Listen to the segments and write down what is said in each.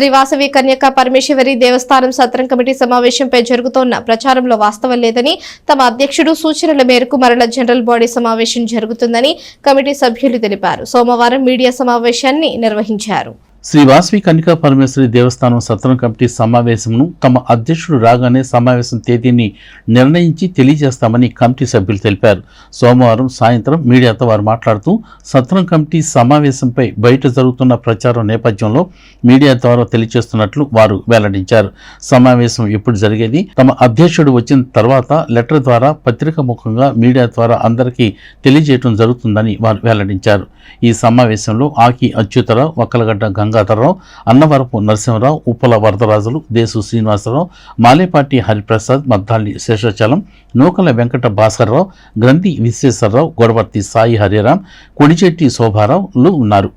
శ్రీవాసవి కన్యక పరమేశ్వరి దేవస్థానం సత్రం కమిటీ సమావేశంపై జరుగుతోన్న ప్రచారంలో వాస్తవం లేదని తమ అధ్యక్షుడు సూచనల మేరకు మరల జనరల్ బాడీ సమావేశం జరుగుతుందని కమిటీ సభ్యులు తెలిపారు. సోమవారం మీడియా సమావేశాన్ని నిర్వహించారు. శ్రీ వాసవి కన్నికా పరమేశ్వరి దేవస్థానం సత్రం కమిటీ సమావేశంను తమ అధ్యక్షుడు రాగానే సమావేశం తేదీని నిర్ణయించి తెలియజేస్తామని కమిటీ సభ్యులు తెలిపారు. సోమవారం సాయంత్రం మీడియాతో వారు మాట్లాడుతూ సత్రం కమిటీ సమావేశంపై బయట జరుగుతున్న ప్రచారం నేపథ్యంలో మీడియా ద్వారా తెలియజేస్తున్నట్లు వారు వెల్లడించారు. సమావేశం ఎప్పుడు జరిగేది తమ అధ్యక్షుడు వచ్చిన తర్వాత లెటర్ ద్వారా పత్రిక ముఖంగా మీడియా ద్వారా అందరికీ తెలియజేయడం జరుగుతుందని వారు వెల్లడించారు. ఈ సమావేశంలో ఆకి అచ్యుతరావు వక్కలగడ్డ గంగాధరరావు అన్నవరపు నరసింహరావు ఉప్పల వరదరాజులు దేశు శ్రీనివాసరావు మాలేపాటి హరిప్రసాద్ మద్దాలి శేషాచలం నూకల వెంకట భాస్కర్రావు గ్రంథి విశ్వేశ్వరరావు గొడవర్తి సాయి హరిరామ్ కొడిచెట్టి శోభారావులు ఉన్నారు.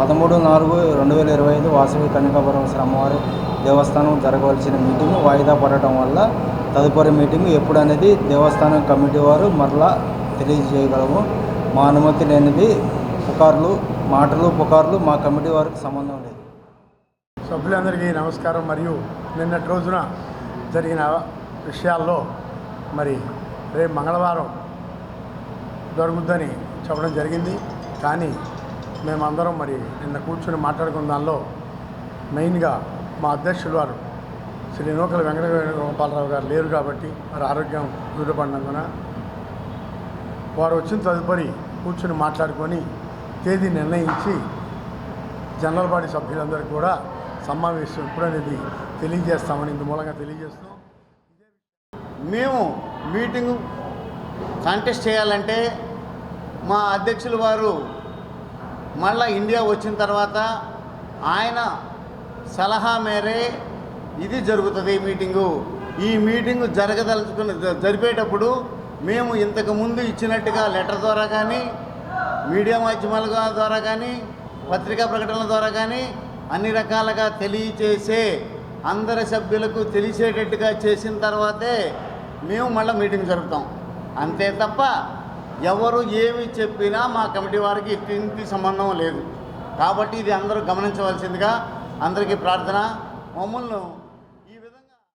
పదమూడు నాలుగు రెండు వేల ఇరవై ఐదు వాసవి కనకాపురం అమ్మవారి దేవస్థానం జరగవలసిన మీటింగ్ వాయిదా పడటం వల్ల తదుపరి మీటింగ్ ఎప్పుడు అనేది దేవస్థానం కమిటీ వారు మరలా తెలియజేయగలము. మా అనుమతి లేనిది పుకార్లు మాటలు పుకార్లు మా కమిటీ వారికి సంబంధం లేదు. సభ్యులందరికీ నమస్కారం. మరియు నిన్నటి రోజున జరిగిన విషయాల్లో మరి రేపు మంగళవారం దొరుకుద్దని చెప్పడం జరిగింది. కానీ మేమందరం మరి నిన్న కూర్చొని మాట్లాడుకున్న దానిలో మెయిన్గా మా అధ్యక్షులు వారు శ్రీ నూకల వెంకట గోపాలరావు గారు లేరు కాబట్టి వారి ఆరోగ్యం దృఢపడినందున వారు వచ్చిన తదుపరి కూర్చొని మాట్లాడుకొని తేదీ నిర్ణయించి జనరల్ బాడీ సభ్యులందరికీ కూడా సమావేశం ఎప్పుడనేది తెలియజేస్తామని ఇందు మూలంగా తెలియజేస్తాం మేము మీటింగ్ కాంటెస్ట్ చేయాలంటే మా అధ్యక్షులు వారు మళ్ళా ఇండియా వచ్చిన తర్వాత ఆయన సలహా మేరే ఇది జరుగుతుంది మీటింగు. ఈ మీటింగు జరగదలుచుకుని జ- జరిపేటప్పుడు మేము ఇంతకుముందు ఇచ్చినట్టుగా లెటర్ ద్వారా కానీ మీడియా మాధ్యమాల ద్వారా కానీ పత్రికా ప్రకటనల ద్వారా కానీ అన్ని రకాలుగా తెలియచేసే అందరి సభ్యులకు తెలిసేటట్టుగా చేసిన తర్వాతే మేము మళ్ళీ మీటింగ్ జరుపుతాం. అంతే తప్ప ఎవరు ఏమి చెప్పినా మా కమిటీ వారికి ఇంటి సంబంధం లేదు. కాబట్టి ఇది అందరూ గమనించవలసిందిగా అందరికీ ప్రార్థన. మమ్మల్ని